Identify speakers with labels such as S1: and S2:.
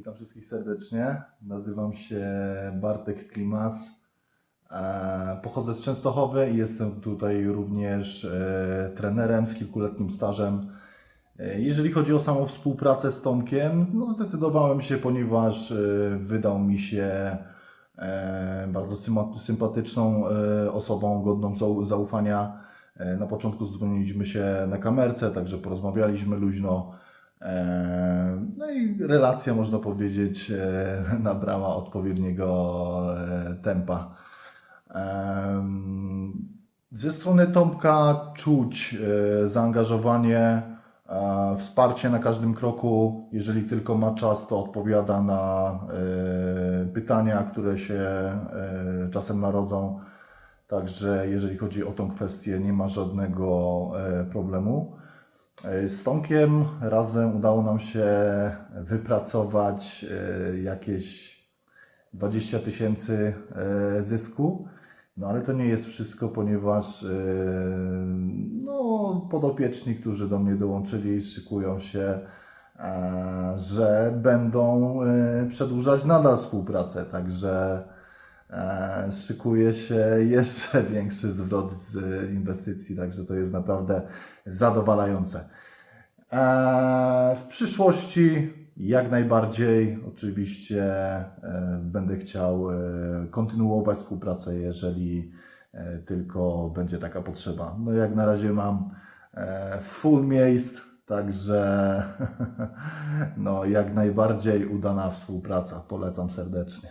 S1: Witam wszystkich serdecznie. Nazywam się Bartek Klimas. E, Pochodzę z Częstochowy i jestem tutaj również e, trenerem z kilkuletnim stażem. E, Jeżeli chodzi o samą współpracę z Tomkiem, no zdecydowałem się, ponieważ wydał mi się bardzo sympatyczną osobą, godną zau- zaufania. Na początku dzwoniliśmy się na kamerce, także porozmawialiśmy luźno. E, No i relacja, można powiedzieć, e, nabrała odpowiedniego e, tempa. Em, Ze strony Tomka czuć zaangażowanie, wsparcie na każdym kroku. Jeżeli tylko ma czas, to odpowiada na pytania, które się czasem narodzą. Także jeżeli chodzi o tą kwestię, nie ma żadnego problemu. E, Z Tomkiem razem udało nam się wypracować e, jakieś 20 tysięcy e, zysku. No ale to nie jest wszystko, ponieważ no, podopieczni, którzy do mnie dołączyli, szykują się, że będą przedłużać nadal współpracę. Także szykuje się jeszcze większy zwrot z e, inwestycji, także to jest naprawdę zadowalające. E, W przyszłości jak najbardziej oczywiście e, będę chciał e, kontynuować współpracę, jeżeli e, tylko będzie taka potrzeba. No jak na razie mam e, full miejsc, także no jak najbardziej udana współpraca. Polecam serdecznie.